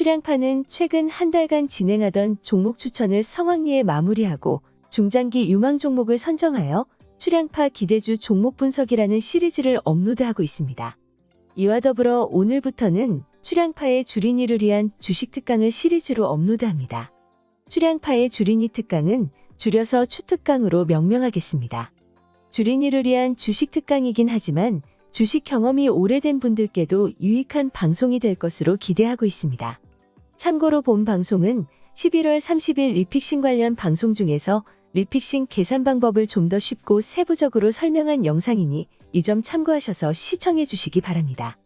출양파는 최근 한 달간 진행하던 종목 추천을 성황리에 마무리하고 중장기 유망 종목을 선정하여 출양파 기대주 종목 분석이라는 시리즈를 업로드하고 있습니다. 이와 더불어 오늘부터는 출양파의 주린이를 위한 주식 특강을 시리즈로 업로드합니다. 출양파의 주린이 특강은 줄여서 추특강으로 명명하겠습니다. 주린이를 위한 주식 특강이긴 하지만 주식 경험이 오래된 분들께도 유익한 방송이 될 것으로 기대하고 있습니다. 참고로 본 방송은 11월 30일 리픽싱 관련 방송 중에서 리픽싱 계산 방법을 좀 더 쉽고 세부적으로 설명한 영상이니 이 점 참고하셔서 시청해 주시기 바랍니다.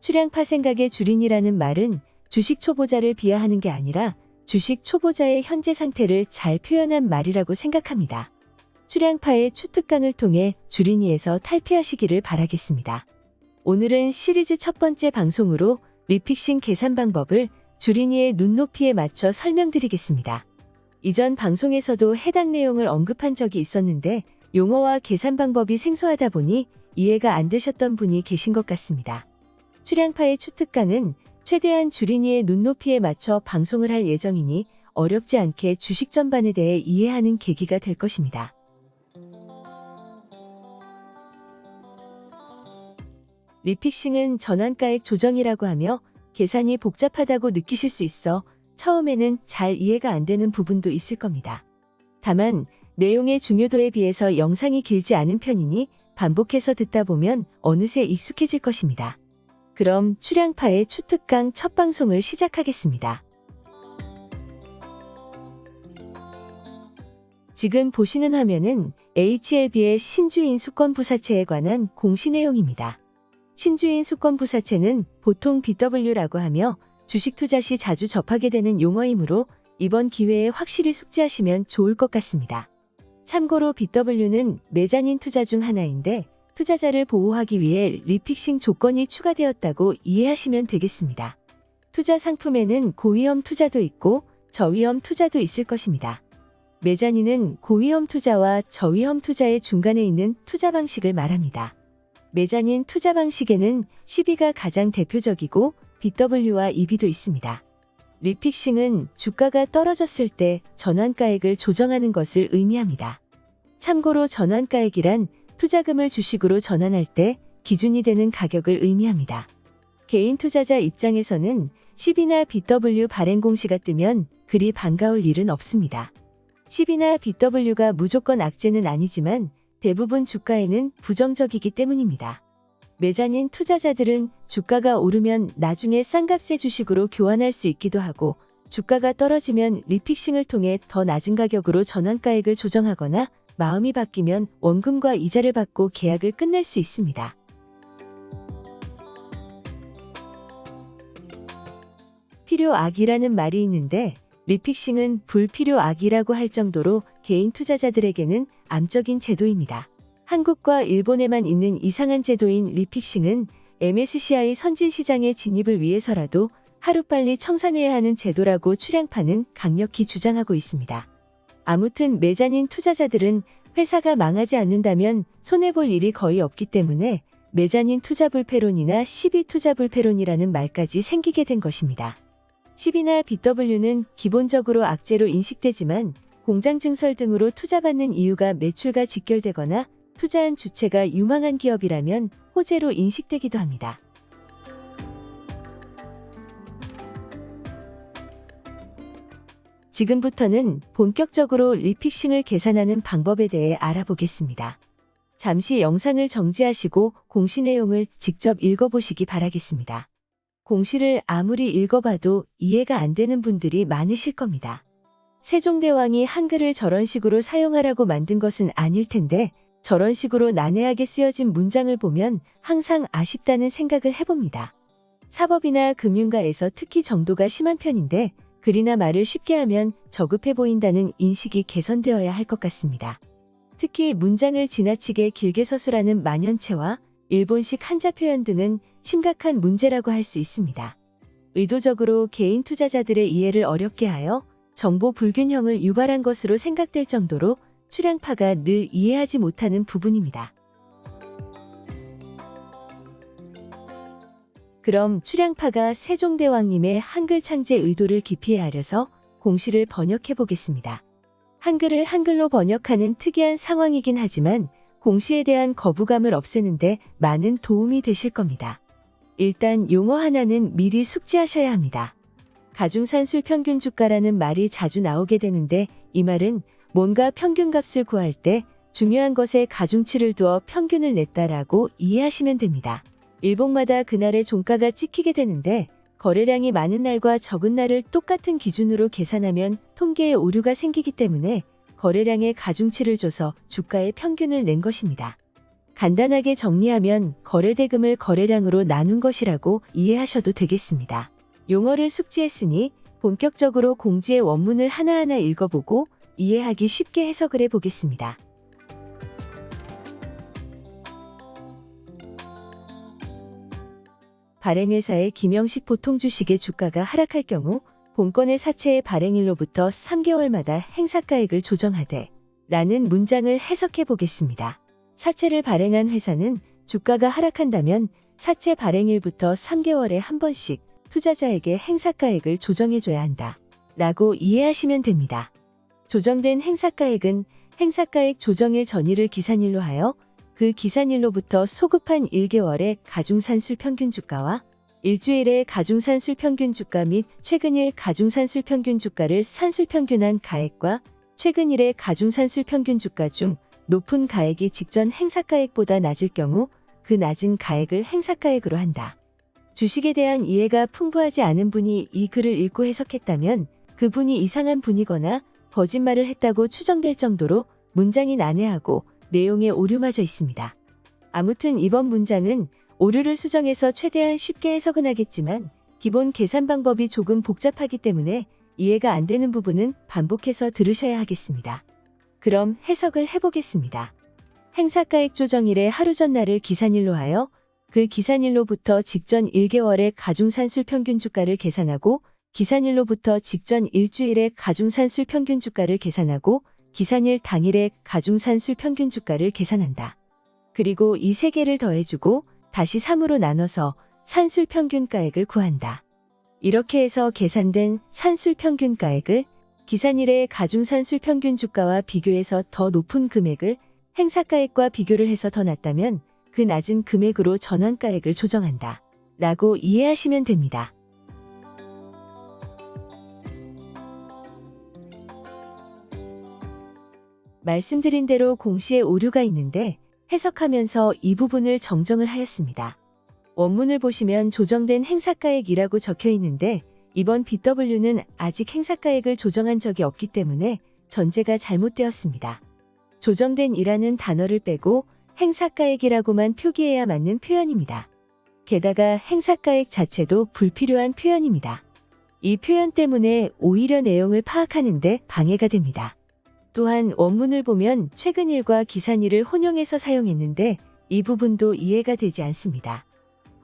출양파 생각의 주린이라는 말은 주식 초보자를 비하하는 게 아니라 주식 초보자의 현재 상태를 잘 표현한 말이라고 생각합니다. 출양파의 추특강을 통해 주린이에서 탈피하시기를 바라겠습니다. 오늘은 시리즈 첫 번째 방송으로 리픽싱 계산 방법을 주린이의 눈높이에 맞춰 설명드리겠습니다. 이전 방송에서도 해당 내용을 언급한 적이 있었는데 용어와 계산 방법이 생소하다 보니 이해가 안 되셨던 분이 계신 것 같습니다. 출양파의 추특강은 최대한 주린이의 눈높이에 맞춰 방송을 할 예정이니 어렵지 않게 주식 전반에 대해 이해하는 계기가 될 것입니다. 리픽싱은 전환가액 조정이라고 하며 계산이 복잡하다고 느끼실 수 있어 처음에는 잘 이해가 안 되는 부분도 있을 겁니다. 다만 내용의 중요도에 비해서 영상이 길지 않은 편이니 반복해서 듣다 보면 어느새 익숙해질 것입니다. 그럼 출양파의 추특강 첫 방송을 시작하겠습니다. 지금 보시는 화면은 HLB의 신주인 수권 부사체에 관한 공시 내용입니다. 신주인 수권 부사체는 보통 BW라고 하며 주식 투자 시 자주 접하게 되는 용어이므로 이번 기회에 확실히 숙지하시면 좋을 것 같습니다. 참고로 BW는 매자닌 투자 중 하나인데 투자자를 보호하기 위해 리픽싱 조건이 추가되었다고 이해하시면 되겠습니다. 투자 상품에는 고위험 투자도 있고 저위험 투자도 있을 것입니다. 매자닌은 고위험 투자와 저위험 투자의 중간에 있는 투자 방식을 말합니다. 매자닌 투자 방식에는 12가 가장 대표적이고 BW와 EB도 있습니다. 리픽싱은 주가가 떨어졌을 때 전환가액을 조정하는 것을 의미합니다. 참고로 전환가액이란 투자금을 주식으로 전환할 때 기준이 되는 가격을 의미합니다. 개인 투자자 입장에서는 10이나 BW 발행 공시가 뜨면 그리 반가울 일은 없습니다. 10이나 BW가 무조건 악재는 아니지만 대부분 주가에는 부정적이기 때문입니다. 매자닌 투자자들은 주가가 오르면 나중에 싼 값의 주식으로 교환할 수 있기도 하고 주가가 떨어지면 리픽싱을 통해 더 낮은 가격으로 전환가액을 조정하거나 마음이 바뀌면 원금과 이자를 받고 계약을 끝낼 수 있습니다. 필요악이라는 말이 있는데 리픽싱은 불필요악이라고 할 정도로 개인 투자자들에게는 암적인 제도입니다. 한국과 일본에만 있는 이상한 제도인 리픽싱은 MSCI 선진 시장의 진입을 위해서라도 하루빨리 청산해야 하는 제도라고 출양파는 강력히 주장하고 있습니다. 아무튼 매자닌 투자자들은 회사가 망하지 않는다면 손해볼 일이 거의 없기 때문에 매자닌 투자불패론이나 12투자불패론이라는 말까지 생기게 된 것입니다. 10이나 BW는 기본적으로 악재로 인식되지만 공장 증설 등으로 투자받는 이유가 매출과 직결되거나 투자한 주체가 유망한 기업이라면 호재로 인식되기도 합니다. 지금부터는 본격적으로 리픽싱을 계산하는 방법에 대해 알아보겠습니다. 잠시 영상을 정지하시고 공시 내용을 직접 읽어보시기 바라겠습니다. 공시를 아무리 읽어봐도 이해가 안 되는 분들이 많으실 겁니다. 세종대왕이 한글을 저런 식으로 사용하라고 만든 것은 아닐 텐데 저런 식으로 난해하게 쓰여진 문장을 보면 항상 아쉽다는 생각을 해봅니다. 사법이나 금융가에서 특히 정도가 심한 편인데 글이나 말을 쉽게 하면 저급해 보인다는 인식이 개선되어야 할 것 같습니다. 특히 문장을 지나치게 길게 서술하는 만연체와 일본식 한자 표현 등은 심각한 문제라고 할 수 있습니다. 의도적으로 개인 투자자들의 이해를 어렵게 하여 정보 불균형을 유발한 것으로 생각될 정도로 출양파가 늘 이해하지 못하는 부분입니다. 그럼 출양파가 세종대왕님의 한글 창제 의도를 깊이 헤아려서 공시를 번역해 보겠습니다. 한글을 한글로 번역하는 특이한 상황이긴 하지만 공시에 대한 거부감을 없애는데 많은 도움이 되실 겁니다. 일단 용어 하나는 미리 숙지하셔야 합니다. 가중산술 평균 주가라는 말이 자주 나오게 되는데 이 말은 뭔가 평균값을 구할 때 중요한 것에 가중치를 두어 평균을 냈다라고 이해하시면 됩니다. 일봉마다 그날의 종가가 찍히게 되는데 거래량이 많은 날과 적은 날을 똑같은 기준으로 계산하면 통계에 오류가 생기기 때문에 거래량의 가중치를 줘서 주가의 평균을 낸 것입니다. 간단하게 정리하면 거래대금을 거래량으로 나눈 것이라고 이해하셔도 되겠습니다. 용어를 숙지했으니 본격적으로 공지의 원문을 하나하나 읽어보고 이해하기 쉽게 해석을 해보겠습니다. 발행회사의 김영식 보통 주식의 주가가 하락할 경우 본건의 사채의 발행일로부터 3개월마다 행사가액을 조정하되 라는 문장을 해석해 보겠습니다. 사채를 발행한 회사는 주가가 하락한다면 사채 발행일부터 3개월에 한 번씩 투자자에게 행사가액을 조정해줘야 한다. 라고 이해하시면 됩니다. 조정된 행사가액은 행사가액 조정일 전일을 기산일로 하여 그 기산일로부터 소급한 1개월의 가중산술 평균 주가와 일주일의 가중산술 평균 주가 및 최근일 가중산술 평균 주가를 산술 평균한 가액과 최근일의 가중산술 평균 주가 중 높은 가액이 직전 행사가액보다 낮을 경우 그 낮은 가액을 행사가액으로 한다. 주식에 대한 이해가 풍부하지 않은 분이 이 글을 읽고 해석했다면 그분이 이상한 분이거나 거짓말을 했다고 추정될 정도로 문장이 난해하고 내용에 오류마저 있습니다. 아무튼 이번 문장은 오류를 수정해서 최대한 쉽게 해석은 하겠지만 기본 계산 방법이 조금 복잡하기 때문에 이해가 안 되는 부분은 반복해서 들으셔야 하겠습니다. 그럼 해석을 해보겠습니다. 행사가액 조정일의 하루 전날을 기산일로 하여 그 기산일로부터 직전 1개월의 가중산술 평균 주가를 계산하고 기산일로부터 직전 일주일의 가중산술 평균 주가를 계산하고 기산일 당일의 가중산술 평균 주가를 계산한다. 그리고 이 세 개를 더해주고 다시 3으로 나눠서 산술 평균가액을 구한다. 이렇게 해서 계산된 산술 평균가액을 기산일의 가중산술 평균 주가와 비교해서 더 높은 금액을 행사가액과 비교를 해서 더 낮다면 그 낮은 금액으로 전환가액을 조정한다. 라고 이해하시면 됩니다. 말씀드린 대로 공시에 오류가 있는데 해석하면서 이 부분을 정정을 하였습니다. 원문을 보시면 조정된 행사가액이라고 적혀 있는데 이번 BW는 아직 행사가액을 조정한 적이 없기 때문에 전제가 잘못되었습니다. 조정된 이라는 단어를 빼고 행사가액이라고만 표기해야 맞는 표현입니다. 게다가 행사가액 자체도 불필요한 표현입니다. 이 표현 때문에 오히려 내용을 파악하는데 방해가 됩니다. 또한 원문을 보면 최근 일과 기산 일을 혼용해서 사용했는데 이 부분도 이해가 되지 않습니다.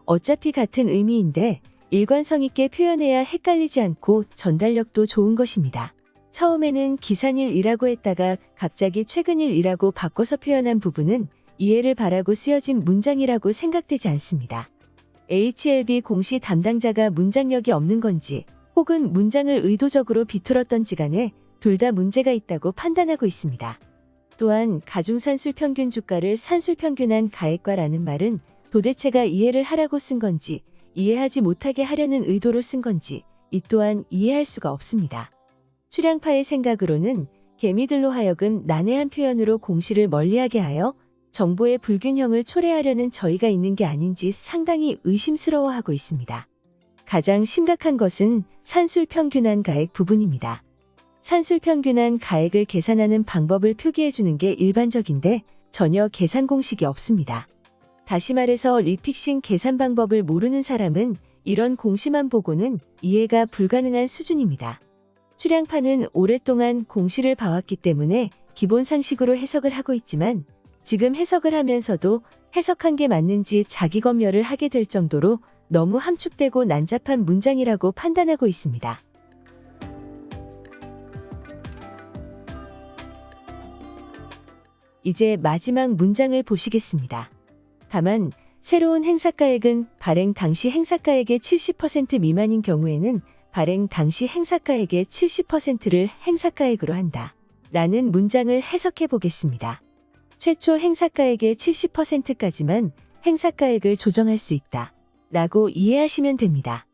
어차피 같은 의미인데 일관성 있게 표현해야 헷갈리지 않고 전달력도 좋은 것입니다. 처음에는 기산일이라고 했다가 갑자기 최근일이라고 바꿔서 표현한 부분은 이해를 바라고 쓰여진 문장이라고 생각되지 않습니다. HLB 공시 담당자가 문장력이 없는 건지 혹은 문장을 의도적으로 비틀었던지 간에 둘 다 문제가 있다고 판단하고 있습니다. 또한 가중산술 평균 주가를 산술 평균한 가액과라는 말은 도대체가 이해를 하라고 쓴 건지 이해하지 못하게 하려는 의도로 쓴 건지 이 또한 이해할 수가 없습니다. 출양파의 생각으로는 개미들로 하여금 난해한 표현으로 공시를 멀리하게 하여 정보의 불균형을 초래하려는 저희가 있는 게 아닌지 상당히 의심스러워하고 있습니다. 가장 심각한 것은 산술 평균한 가액 부분입니다. 산술 평균한 가액을 계산하는 방법을 표기해 주는 게 일반적인데 전혀 계산 공식이 없습니다. 다시 말해서 리픽싱 계산 방법을 모르는 사람은 이런 공시만 보고는 이해가 불가능한 수준입니다. 출양파는 오랫동안 공시를 봐왔기 때문에 기본 상식으로 해석을 하고 있지만 지금 해석을 하면서도 해석한 게 맞는지 자기 검열을 하게 될 정도로 너무 함축되고 난잡한 문장이라고 판단하고 있습니다. 이제 마지막 문장을 보시겠습니다. 다만 새로운 행사가액은 발행 당시 행사가액의 70% 미만인 경우에는 발행 당시 행사가액의 70%를 행사가액으로 한다. 라는 문장을 해석해 보겠습니다. 최초 행사가액의 70%까지만 행사가액을 조정할 수 있다. 라고 이해하시면 됩니다.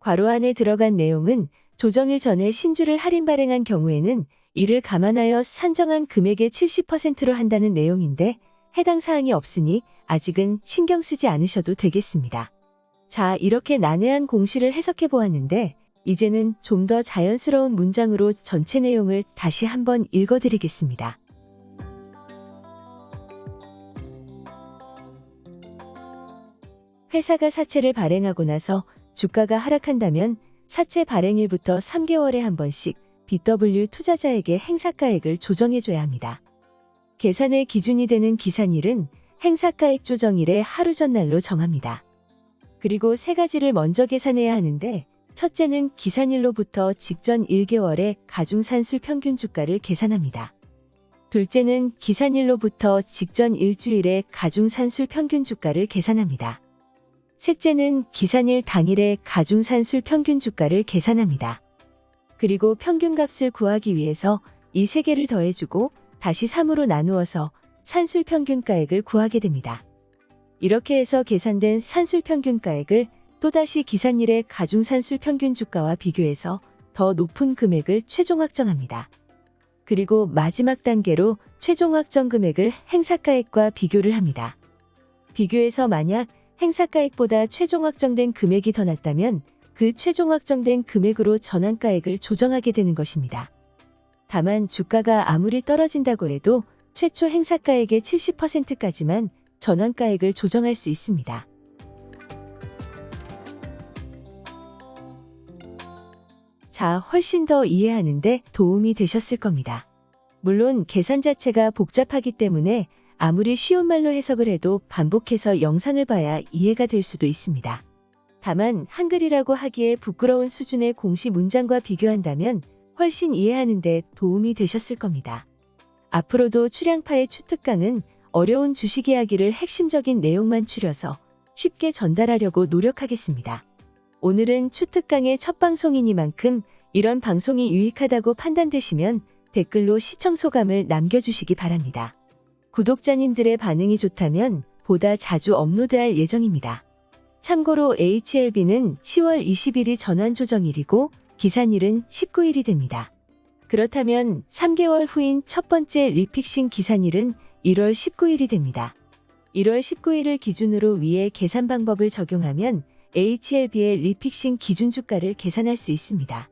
괄호 안에 들어간 내용은 조정일 전에 신주를 할인 발행한 경우에는 이를 감안하여 산정한 금액의 70%로 한다는 내용인데 해당 사항이 없으니 아직은 신경 쓰지 않으셔도 되겠습니다. 자, 이렇게 난해한 공시를 해석해 보았는데 이제는 좀 더 자연스러운 문장으로 전체 내용을 다시 한번 읽어드리겠습니다. 회사가 사채를 발행하고 나서 주가가 하락한다면 사채 발행일부터 3개월에 한 번씩 BW 투자자에게 행사가액을 조정해줘야 합니다. 계산의 기준이 되는 기산일은 행사가액 조정일의 하루 전날로 정합니다. 그리고 세 가지를 먼저 계산해야 하는데 첫째는 기산일로부터 직전 1개월의 가중산술 평균 주가를 계산합니다. 둘째는 기산일로부터 직전 일주일의 가중산술 평균 주가를 계산합니다. 셋째는 기산일 당일의 가중산술 평균 주가를 계산합니다. 그리고 평균값을 구하기 위해서 이 세 개를 더해주고 다시 3으로 나누어서 산술 평균가액을 구하게 됩니다. 이렇게 해서 계산된 산술 평균가액을 또다시 기산일의 가중산술 평균 주가와 비교해서 더 높은 금액을 최종 확정합니다. 그리고 마지막 단계로 최종 확정 금액을 행사가액과 비교를 합니다. 비교해서 만약 행사가액보다 최종 확정된 금액이 더 낮다면 그 최종 확정된 금액으로 전환가액을 조정하게 되는 것입니다. 다만 주가가 아무리 떨어진다고 해도 최초 행사가액의 70%까지만 전환가액을 조정할 수 있습니다. 자, 훨씬 더 이해하는데 도움이 되셨을 겁니다. 물론 계산 자체가 복잡하기 때문에 아무리 쉬운 말로 해석을 해도 반복해서 영상을 봐야 이해가 될 수도 있습니다. 다만 한글이라고 하기에 부끄러운 수준의 공시 문장과 비교한다면 훨씬 이해하는데 도움이 되셨을 겁니다. 앞으로도 출양파의 추특강은 어려운 주식 이야기를 핵심적인 내용만 추려서 쉽게 전달하려고 노력하겠습니다. 오늘은 추특강의 첫 방송이니만큼 이런 방송이 유익하다고 판단되시면 댓글로 시청 소감을 남겨주시기 바랍니다. 구독자님들의 반응이 좋다면 보다 자주 업로드할 예정입니다. 참고로 HLB는 10월 20일이 전환 조정일이고 기산일은 19일이 됩니다. 그렇다면 3개월 후인 첫 번째 리픽싱 기산일은 1월 19일이 됩니다. 1월 19일을 기준으로 위의 계산 방법을 적용하면 HLB의 리픽싱 기준 주가를 계산할 수 있습니다.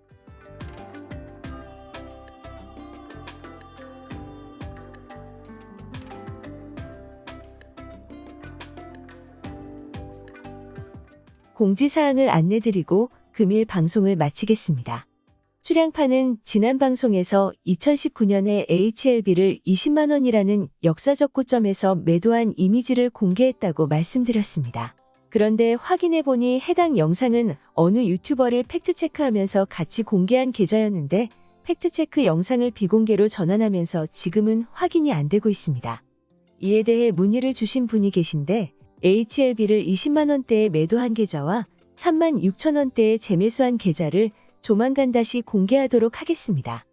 공지사항을 안내드리고 금일 방송을 마치겠습니다. 출양파는 지난 방송에서 2019년에 HLB를 20만원이라는 역사적 고점에서 매도한 이미지를 공개했다고 말씀드렸습니다. 그런데 확인해보니 해당 영상은 어느 유튜버를 팩트체크하면서 같이 공개한 계좌였는데 팩트체크 영상을 비공개로 전환하면서 지금은 확인이 안 되고 있습니다. 이에 대해 문의를 주신 분이 계신데 HLB를 20만 원대에 매도한 계좌와 3만 6천 원대에 재매수한 계좌를 조만간 다시 공개하도록 하겠습니다.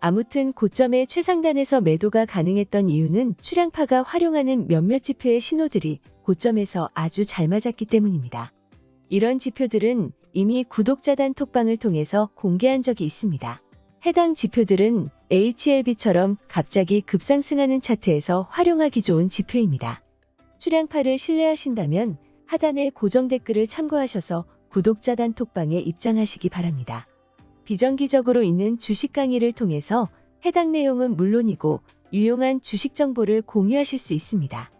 아무튼 고점의 최상단에서 매도가 가능했던 이유는 출량파가 활용하는 몇몇 지표의 신호들이 고점에서 아주 잘 맞았기 때문입니다. 이런 지표들은 이미 구독자단 톡방을 통해서 공개한 적이 있습니다. 해당 지표들은 HLB처럼 갑자기 급상승하는 차트에서 활용하기 좋은 지표입니다. 출량파를 신뢰하신다면 하단의 고정 댓글을 참고하셔서 구독자 단 톡방에 입장하시기 바랍니다. 비정기적으로 있는 주식 강의를 통해서 해당 내용은 물론이고 유용한 주식 정보를 공유하실 수 있습니다.